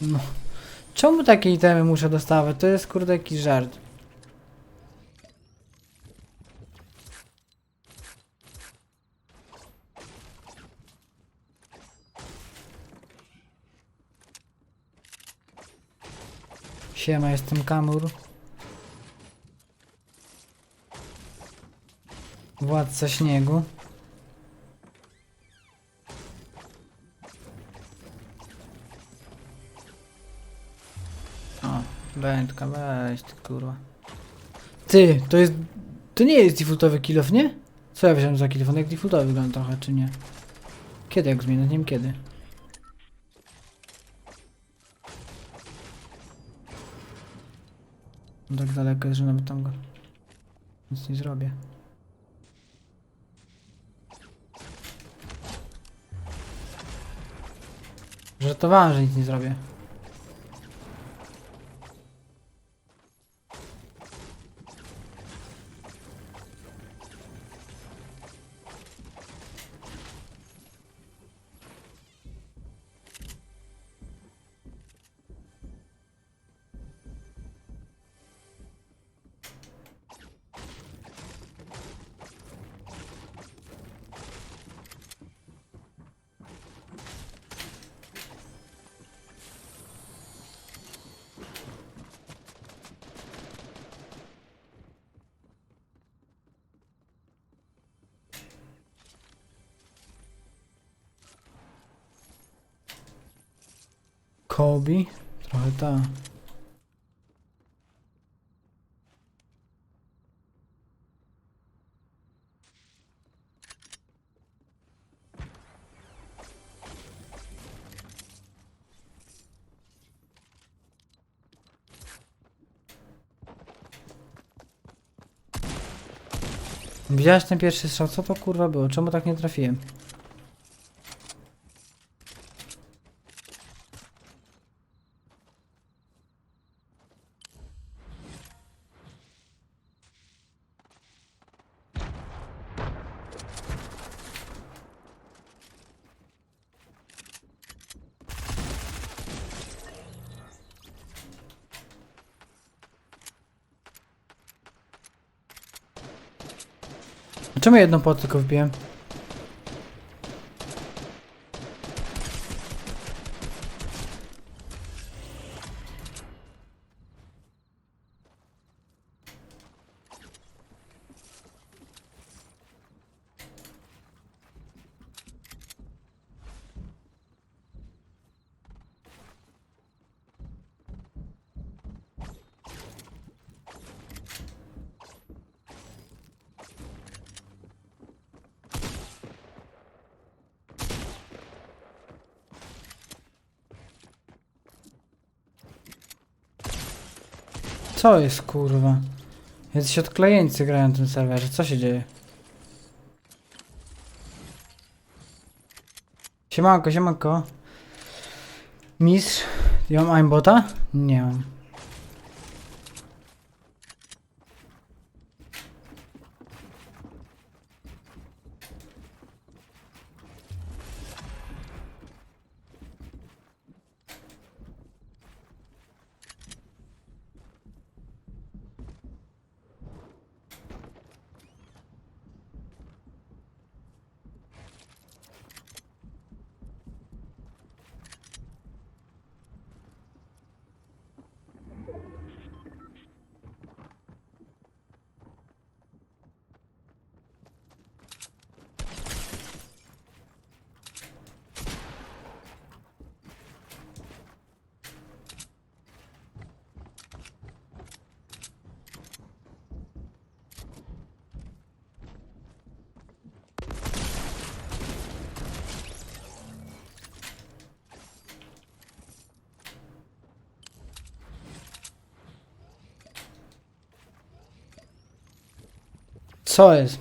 No. Czemu takie itemy muszę dostawać? To jest kurde jakiś żart. Siema, jestem Kamur. Władca śniegu. Wędka, weź ty kurwa. Ty, to jest... To nie jest defaultowy kilof, nie? Co ja wziąłem za kilof? Jak defaultowy wygląda trochę, czy nie? Kiedy jak zmienię? Nie wiem kiedy. No tak daleko jest, że nawet tam go... Nic nie zrobię. Żartowałem, że nic nie zrobię. Kobe? Trochę ta. Widziałeś ten pierwszy strzał? Co to kurwa było? Czemu tak nie trafiłem? Czemu jedną pot tylko wbiłem? Co jest kurwa? Jacyś odklejeńcy grają na tym serwerze. Co się dzieje? Siemanko, siemanko. Mistrz, ja mam aimbota? Nie mam. Co jest?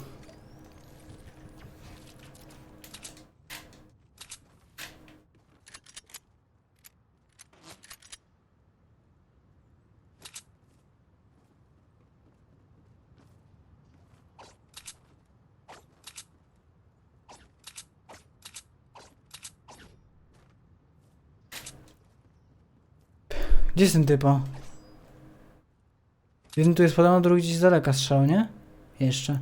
Gdzie jest ten typa? Jeden tu jest podobno, drugi gdzieś z daleka strzał, nie? Jeszcze.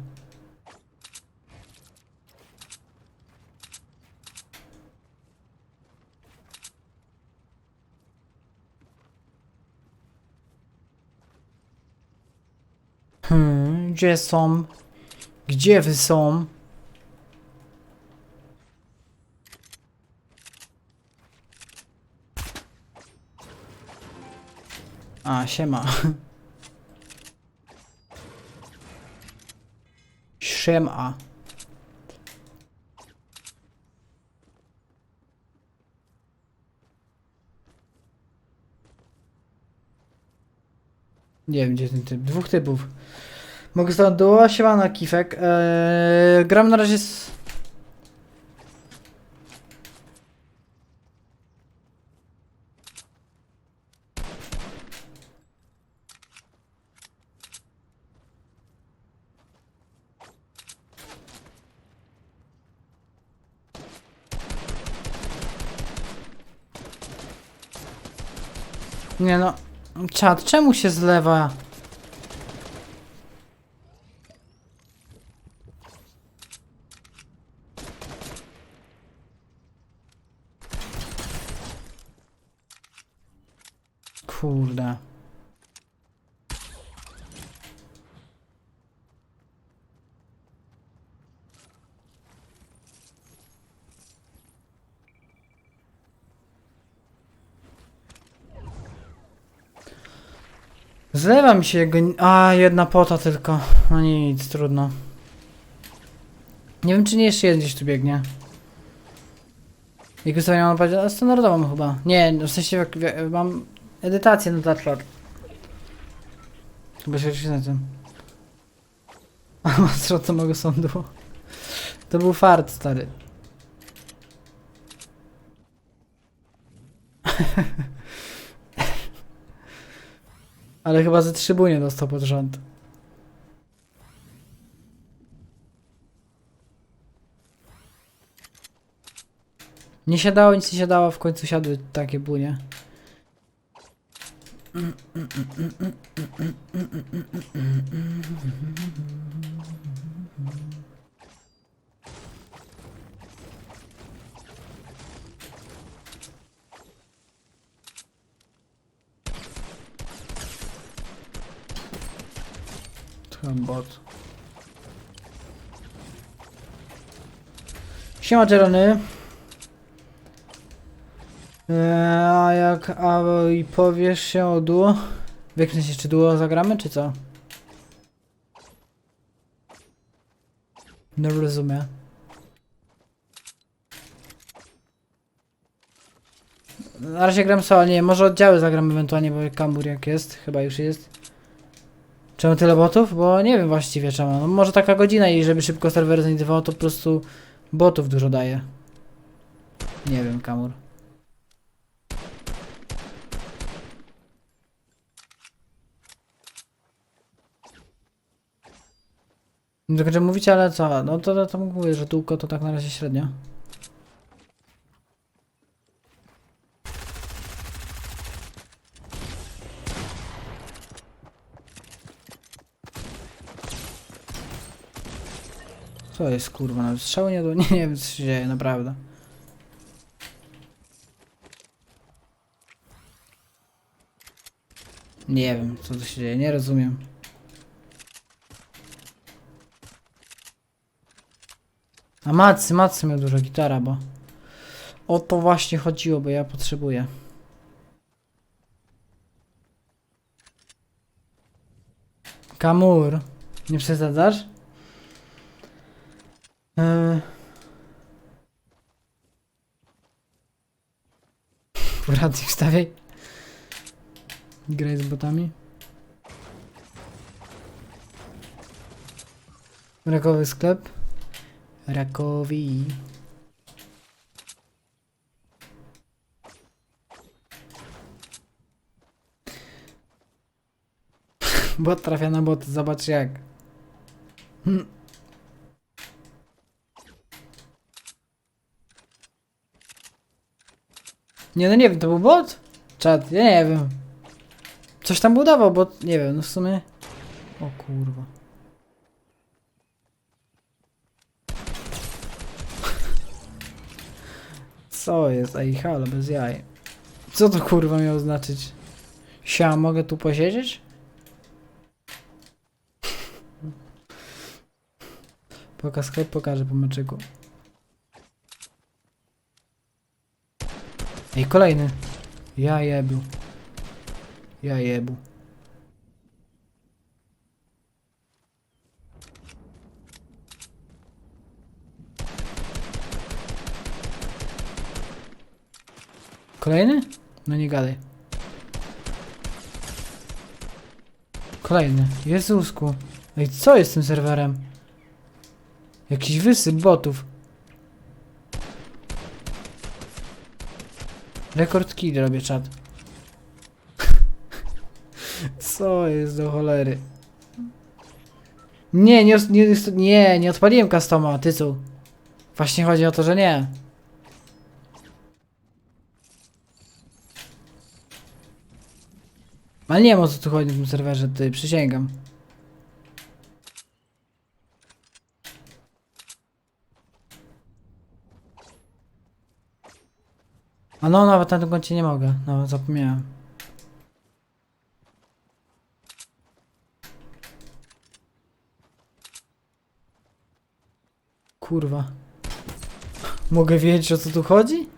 Hmm, gdzie są? Gdzie wy są? A, siema. Siema. Nie wiem, gdzie ten typ. Dwóch typów. Mogę stąd do siemana, Kifek. Eee, gram na razie z... Nie no, czad, czemu się zlewa? Kurde. Zlewa mi się jego... A, jedna pota tylko. No nic, trudno. Nie wiem, czy nie jeszcze jeden gdzieś tu biegnie. Jak ustawiam mam powiedzieć, standardową chyba. Nie, no w sensie mam edytację na Datchard. Chyba się na tym. A ostro to mego sądu. To był fart, stary. Ale chyba ze trybunie dostał pod rząd. Nie siadało, nic nie siadało, w końcu siadły takie bunie. Chyba bot. Siema Jerony. Eee, a jak a i powiesz się o duo? W jakim sensie, czy duo zagramy, czy co? No rozumiem. Na razie gram solo, nie może oddziały zagram ewentualnie, bo kambur jak jest, chyba już jest. Czemu tyle botów? Bo nie wiem właściwie czemu. No może taka godzina i żeby szybko serwer znajdowało, to po prostu botów dużo daje. Nie wiem, kamur. Nie tylko, że mówicie, ale co? No to, to, to mówię, że długo to tak na razie średnio. Co jest kurwa? Nawet strzały nie do... Nie, nie wiem co się dzieje, naprawdę. Nie wiem co tu się dzieje, nie rozumiem. A macy, macy miał dużo gitara, bo... O to właśnie chodziło, bo ja potrzebuję. Kamur, nie przesadzasz? Eee... Radzi wstawiaj. Graj z botami. Rakowy sklep. Rakowi. Bot trafia na bot, zobacz jak. Hmm. Nie no nie wiem, to był bot? Czad, ja nie wiem. Coś tam budował, bo nie wiem, no w sumie... O kurwa. Co jest? Ej, halo, bez jaj. Co to kurwa miało znaczyć? Sia, mogę tu posiedzieć? Pokaż sklep, pokażę po meczyku. Ej, kolejny. Ja jebu. Ja jebu. Kolejny? No nie gadaj. Kolejny. Jezusku. Ej, co jest z tym serwerem? Jakiś wysyp botów. Rekord kill robię czat. Co jest do cholery? Nie, nie, nie, nie, nie odpaliłem customa, ty co? Właśnie chodzi o to, że nie. Ale nie wiem o co tu chodzi w tym serwerze, ty przysięgam. A no, nawet na tym koncie nie mogę. No, zapomniałem. Kurwa. Mogę wiedzieć o co tu chodzi?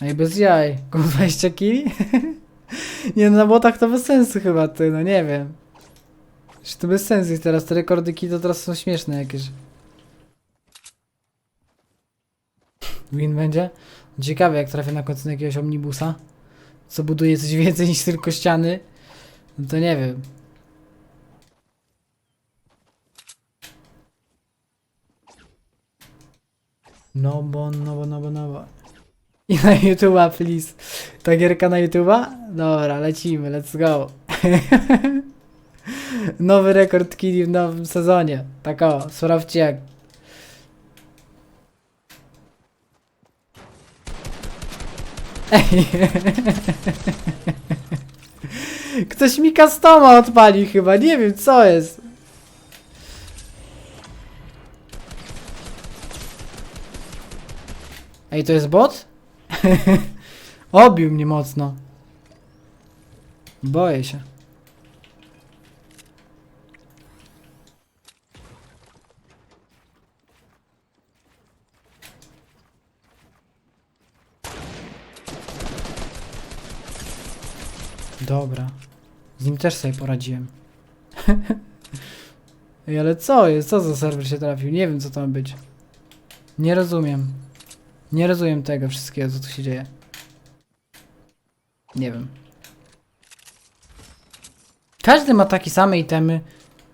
Ej, bez jaj. Go 20 kili? nie no, na botach to bez sensu chyba, ty, no nie wiem. Czy to bez sensu teraz te rekordyki to teraz są śmieszne jakieś. Win będzie? Ciekawe jak trafię na końcu jakiegoś omnibusa, co buduje coś więcej niż tylko ściany. No to nie wiem. No bo, no bo, no bo, no bo. I na YouTube'a, please. Ta gierka na YouTube'a? Dobra, lecimy, let's go. Nowy rekord kili w nowym sezonie. Tak o, Surawciak. Ktoś mi customa odpali chyba, nie wiem co jest. Ej, to jest bot? Obił mnie mocno. Boję się. Dobra. Z nim też sobie poradziłem. Ej, ale co jest? Co za serwer się trafił? Nie wiem, co to ma być. Nie rozumiem. Nie rozumiem tego wszystkiego, co tu się dzieje. Nie wiem. Każdy ma takie same itemy.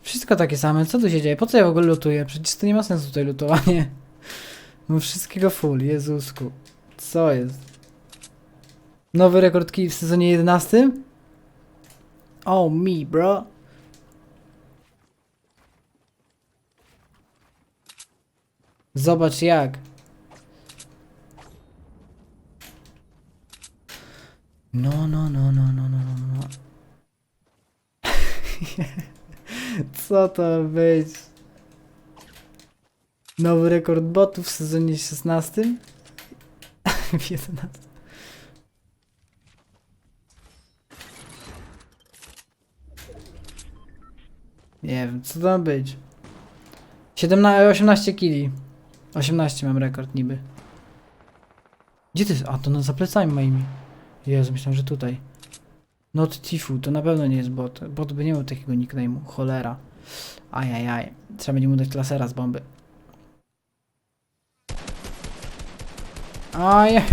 Wszystko takie same. Co tu się dzieje? Po co ja w ogóle lutuję? Przecież to nie ma sensu tutaj lutowanie. Mam wszystkiego full. Jezusku. Co jest? Nowy rekord kij w sezonie 11? Oh me, bro. Zobacz jak. No, no, no, no, no, no, no, no. Co to być? Nowy rekord botów w sezonie 16? w 11. Nie wiem, co to ma być? 17, 18 kili. 18 mam rekord niby. Gdzie ty? A, to na za plecami moimi. Jezu, myślałem, że tutaj. Not Tifu, to na pewno nie jest bot. Bot by nie miał takiego nickname'u. Cholera. Ajajaj. Trzeba będzie mu dać lasera z bomby. Ajajaj.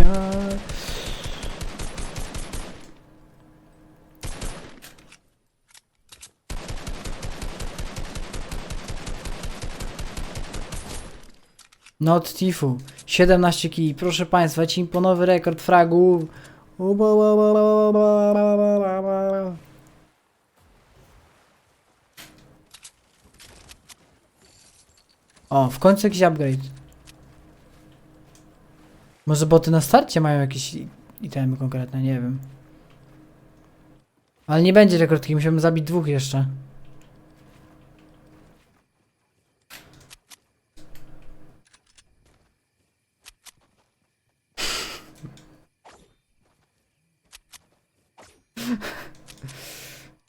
Not Tifu. 17 kili. Proszę Państwa, ci imponowy rekord fragów. O, w końcu jakiś upgrade. Może boty na starcie mają jakieś itemy konkretne, nie wiem. Ale nie będzie rekordki, musimy zabić dwóch jeszcze.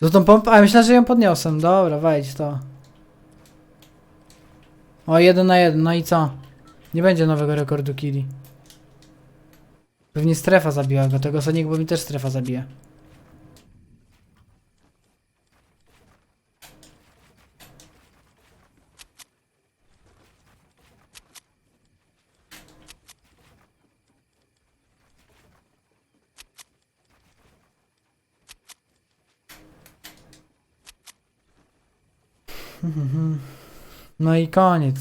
Do tą pompę? A myślę, że ją podniosę. Dobra, wejdź to. O, jeden na jeden, no i co? Nie będzie nowego rekordu killi. Pewnie strefa zabiła go, tego Sonic, bo mi też strefa zabije. No i koniec.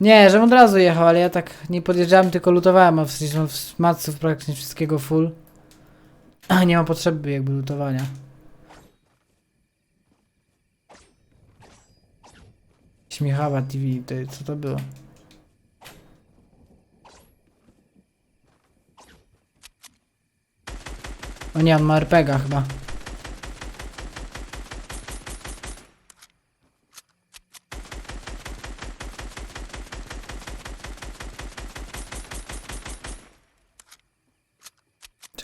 Nie, żebym od razu jechał, ale ja tak nie podjeżdżałem, tylko lutowałem, a w sensie w maców praktycznie wszystkiego full. A nie ma potrzeby jakby lutowania. Śmiechawa TV, to co to było? O nie, on ma RPGa chyba.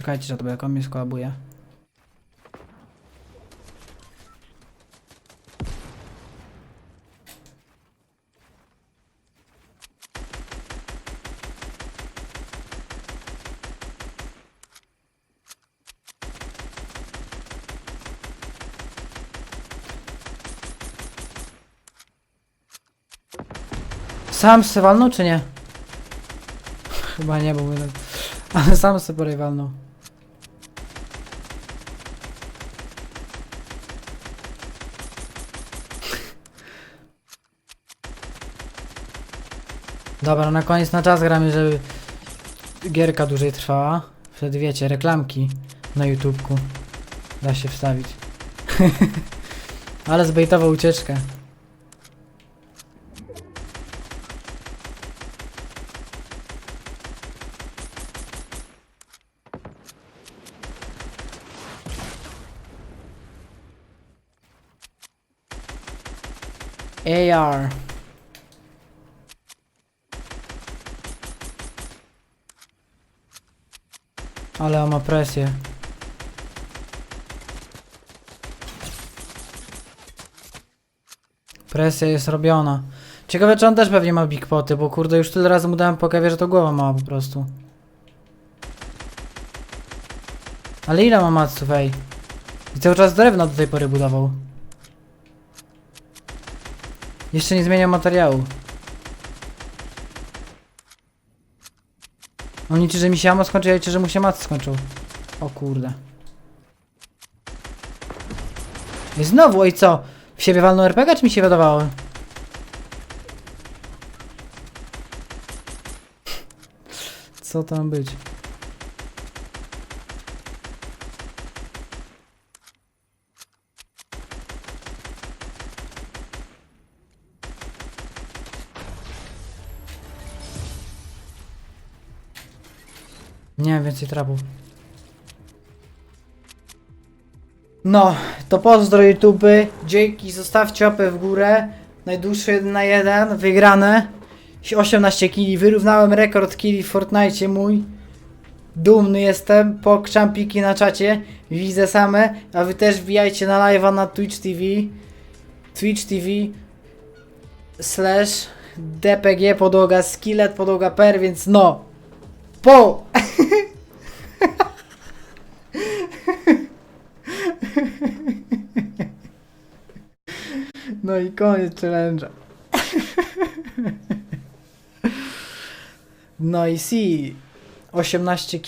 Czekajcie, że to mnie skolabuje. Sam se walnął, czy nie? Chyba nie, bo będę... Ale sam se poraj Dobra, na koniec na czas gramy, żeby gierka dłużej trwała. Wtedy wiecie, reklamki na YouTubku da się wstawić. Ale zbejtował ucieczkę. AR. Ale ma presję. Presja jest robiona. Ciekawe, czy on też pewnie ma big poty, bo kurde, już tyle razy mu dałem po kawie, że to głowa mała po prostu. Ale ile ma maców, ej? I cały czas drewno do tej pory budował. Jeszcze nie zmieniał materiału. On liczy, że mi się amo skończy, ja liczę, że mu się mat skończył. O kurde. I znowu, i co? W siebie walną RPG, czy mi się wydawało? Co tam być? Więcej trapów. No, to pozdro YouTube. Dzięki, zostawcie łapę w górę. Najdłuższy 1 na 1, wygrane. 18 kili, wyrównałem rekord kili w Fortnite mój. Dumny jestem, pokrzam piki na czacie, widzę same, a wy też wbijajcie na live'a na Twitch TV. Twitch TV slash DPG podłoga skillet podłoga per, więc no. Po! No i koniec challenge'a. No i si. 18 ki